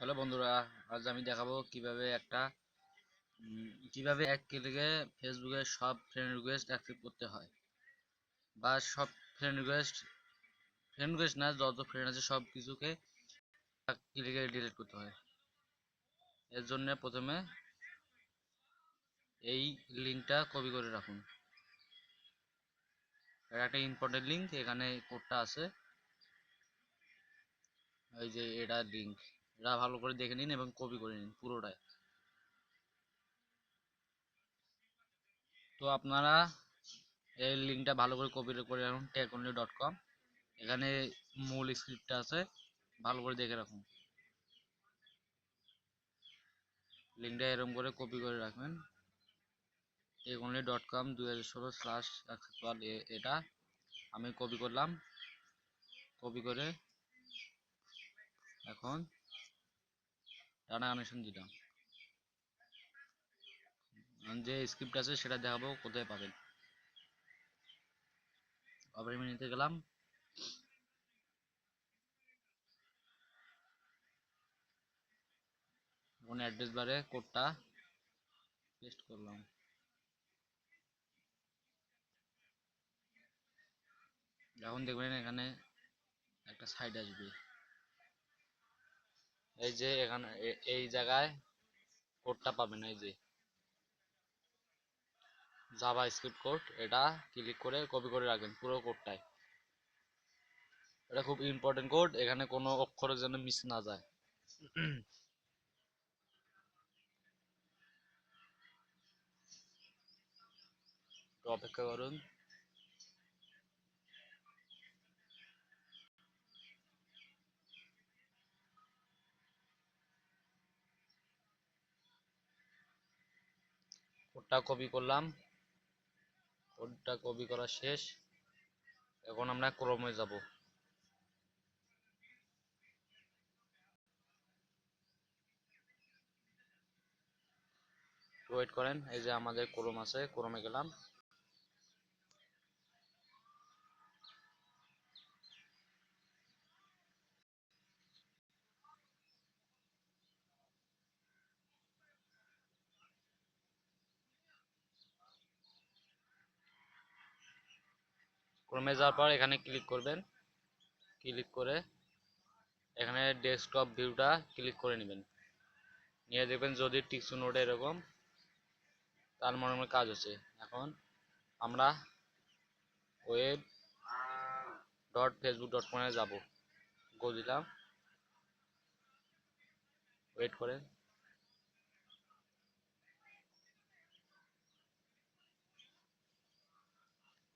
Hello বন্ধুরা, আজ আমি দেখাবো কীভাবে একটা কীভাবে এক ক্লিকে ফেসবুকে সব ফ্রেন্ড রিকোয়েস্ট অ্যাকসেপ্ট করতে হয়। বা সব ফ্রেন্ড রিকোয়েস্ট ফ্রেন্ড রিকোয়েস্ট না, যত ফ্রেন্ড আছে সব কিছুকে এক ক্লিকে ডিলিট করতে হয়। এর জন্য প্রথমে এই লিঙ্কটা কপি করে রাখুন। এটা একটা ইম্পর্টেন্ট লিঙ্ক এখানে কোডটা আছে। এই যে এটা লিঙ্ক এটা ভালো করে দেখে নিন এবং কপি করে নিন পুরোটাই। তো আপনারা এই লিঙ্কটা ভালো করে কপি করে রাখুন টেকনলি ডট কম এখানে মূল স্ক্রিপ্টটা আছে, ভালো করে দেখে রাখুন। লিঙ্কটা এরকম করে কপি করে রাখবেন। টেকনলি ডট কম দুই হাজার ষোলো স্লাশ এটা আমি কপি করলাম। কপি করে এখন কানেকশন দিলাম। আমি যে স্ক্রিপ্ট আছে সেটা দেখাবো, কোথায় পাবেন। অপারেট মেনুতে গেলাম। এখন অ্যাড্রেস বারে কোডটা পেস্ট করলাম। এখন দেখবেন এখানে একটা সাইড আসবে। এই যে এখানে এই জায়গায় কোডটা পাবেন, এই যে। জাভা স্ক্রিপ্ট কোড এটা ক্লিক করে কপি করে রাখবেন পুরো কোডটাই এটা খুব ইম্পর্টেন্ট কোড এখানে কোনো অক্ষরের যেন মিস না যায়। অপেক্ষা করুন। কোডটা কপি করলাম। কোডটা কপি করা শেষ। এখন আমরা ক্রমে যাব। ওয়েট করেন, এই যে আমাদের ক্রোম আছে ক্রমে গেলাম। ক্রমে যাওয়ার পর এখানে ক্লিক করবেন। ক্লিক করে এখানে ডেস্কটপ ভিউটা ক্লিক করে নেবেন। নিয়ে দেখবেন যদি টিকসু নোট এরকম, তার মনে মনে কাজ হচ্ছে। এখন আমরা ওয়েব ডট ফেসবুক ডট কমে যাব। গো দিলাম। ওয়েট করেন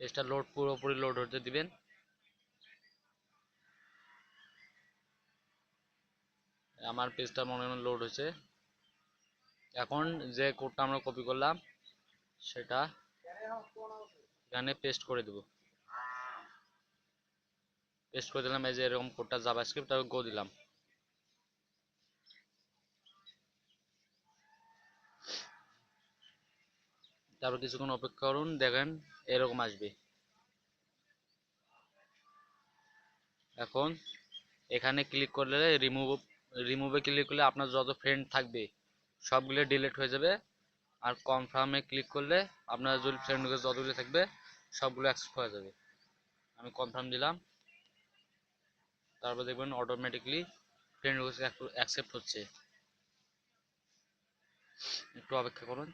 পেজটা লোড পুরোপুরি লোড হতে দিবেন। আমার পেজটা মনে মনে লোড হয়েছে। এখন যে কোডটা আমরা কপি করলাম, সেটা এখানে পেস্ট করে দেব। পেস্ট করে দিলাম, এই যে এরকম কোডটা জাভাস্ক্রিপ্ট তারপর গো দিলাম। তারপর কিছুক্ষণ অপেক্ষা করুন, দেখেন এরকম আসবে। এখন এখানে ক্লিক করলে রিমুভ রিমুভে ক্লিক করলে আপনার যত ফ্রেন্ড থাকবে, সবগুলো ডিলিট হয়ে যাবে। আর কনফার্মে ক্লিক করলে আপনার যদি ফ্রেন্ড যতগুলো থাকবে, সবগুলো অ্যাকসেপ্ট হয়ে যাবে। আমি কনফার্ম দিলাম। তারপর দেখবেন অটোমেটিকলি ফ্রেন্ড অ্যাকসেপ্ট হচ্ছে। একটু অপেক্ষা করুন।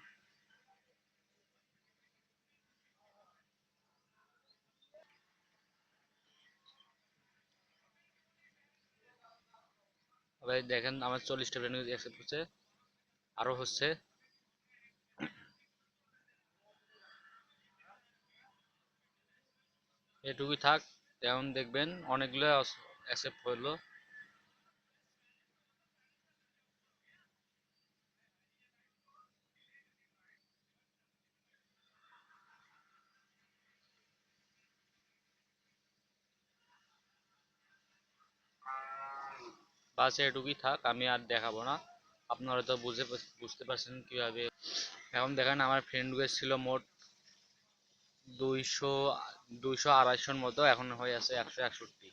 এবার দেখেন আমার চল্লিশটা ফ্রেন্ড অ্যাকসেপ্ট হচ্ছে আরও হচ্ছে। এটুকুই থাক, এখন দেখবেন অনেকগুলো অ্যাকসেপ্ট হলো। বাস এটুকুই থাক, আমি আর দেখাবো না। আপনারা তো বুঝে বুঝতে পারছেন কীভাবে। এখন দেখেন আমার ফ্রেন্ড রিকোয়েস্ট ছিল মোট দুইশো দুইশো আড়াইশোর মতো, এখন হয়ে আছে একশো একষট্টি।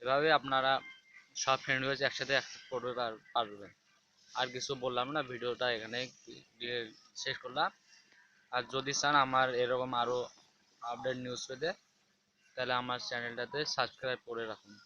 এভাবে আপনারা সব ফ্রেন্ড হয়েছে একসাথে অ্যাক্সেপ্ট করবে পার- পারবে আর কিছু বললাম না, ভিডিওটা এখানে শেষ করলাম। আর যদি চান আমার এরকম আরও আপডেট নিউজ পেতে, তাহলে আমার চ্যানেলটাতে সাবস্ক্রাইব করে রাখুন।